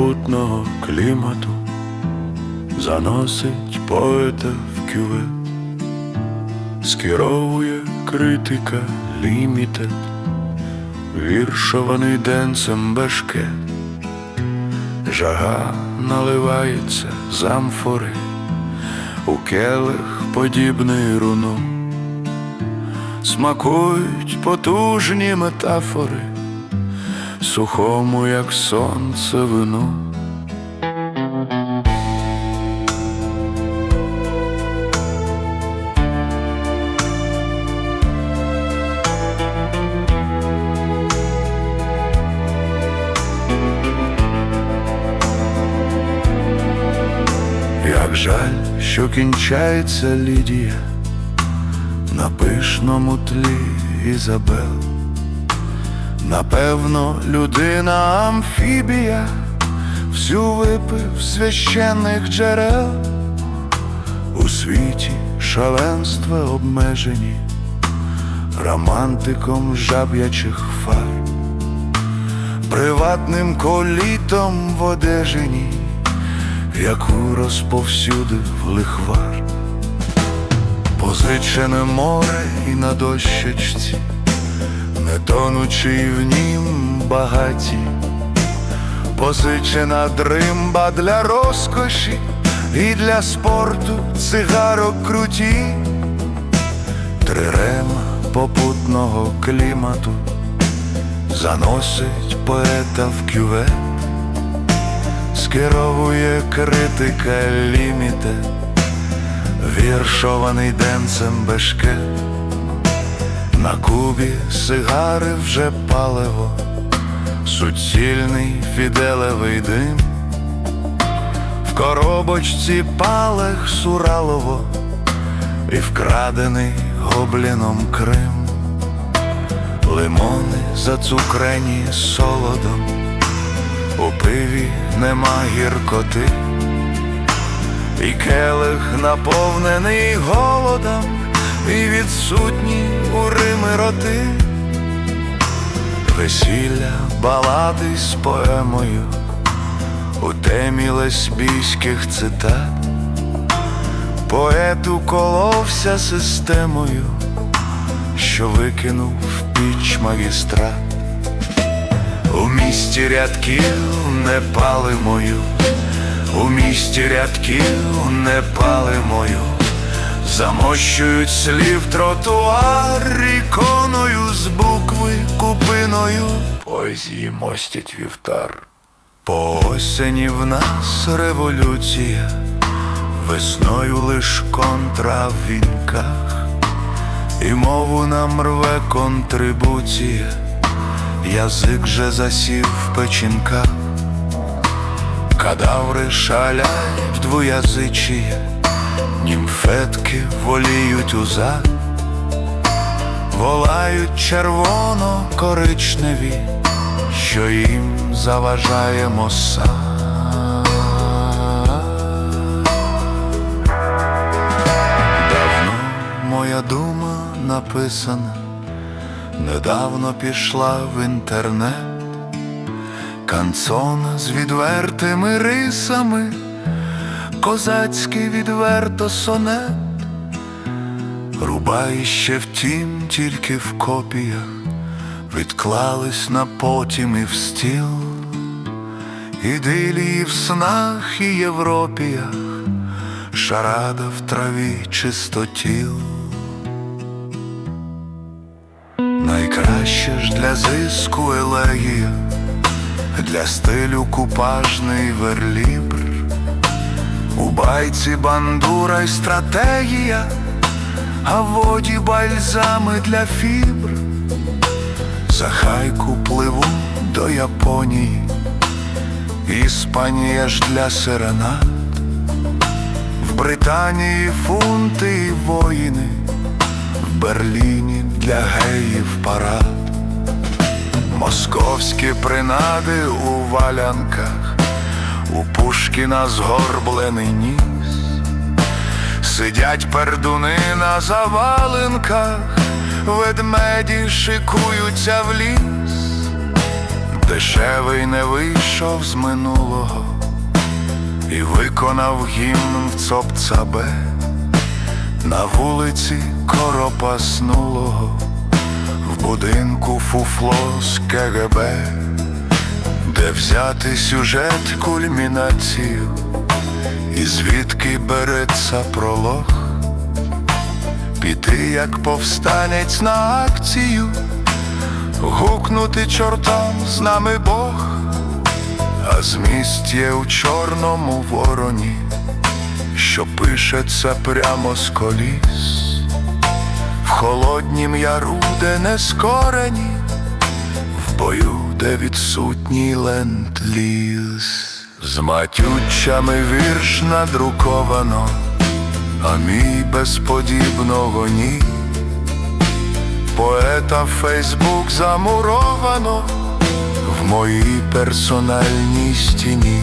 Попутного клімату заносить поета в кювет, скеровує критика лімітед, віршований денцем бешкет, жага наливається з амфори у келих подібний руну, смакують потужні метафори сухому, як сонце вину. Як жаль, що кінчається Лідія на пишному тлі Ізабел. Напевно, людина амфібія. Всю випив священних джерел. У світі шаленства обмежені. Романтиком жаб'ячих фар, приватним колітом в одежині, яку розповсюдив лихвар, позичене море і на дощечці не тонучи в нім багаті, позичена дримба для розкоші і для спорту цигарок круті, трирема попутного клімату заносить поета в кювет, скеровує критика ліміте, віршований денцем бешкет. На кубі сигари вже паливо, суцільний фіделевий дим, в коробочці палех суралово. І вкрадений гобліном Крим, лимони зацукрені солодом, у пиві нема гіркоти, і келих наповнений голодом і відсутні у Рими роти, весілля, балади з поемою у темі лесбійських цитат, поет уколовся системою, що викинув в піч магістрат. У місті рядків не пали мою, у місті рядків не пали мою. Замощують слів тротуар іконою з букви купиною. Поезії мостять вівтар. По осені в нас революція, весною лиш контра в вінках, і мову нам рве контрибуція, язик же засів в печінках, кадаври шалять двоязичія. Німфетки воліють узад, волають червоно-коричневі, що їм заважає моса. Давно моя дума написана, недавно пішла в інтернет, канцона з відвертими рисами козацький відверто сонет, рубай ще втім тільки в копіях, відклались на потім і в стіл, ідилії в снах і Європіях, шарада в траві чистотіл. Найкраще ж для зиску елегія, для стилю купажний верлібр. У байці бандура й стратегія, а воді бальзами для фібр. За хайку пливу до Японії, Іспанія ж для сиренад, в Британії фунти і воїни, в Берліні для геїв парад, московські принади у валянках. У Пушкіна згорблений ніс, сидять пердуни на заваленках, ведмеді шикуються в ліс, дешевий не вийшов з минулого. І виконав гімн в цопцабе. На вулиці Коропаснулого, в будинку фуфло з КГБ, де взяти сюжет кульмінацію, і звідки береться пролог, піти як повстанець на акцію, гукнути чортам з нами Бог, а зміст є у чорному вороні що пишеться прямо з коліс, в холоднім яру, де не скорені, в бою, де відсутній ленд-ліз. З матючами вірш надруковано, а мій безподібного ні. Поета Фейсбук замуровано в моїй персональній стіні.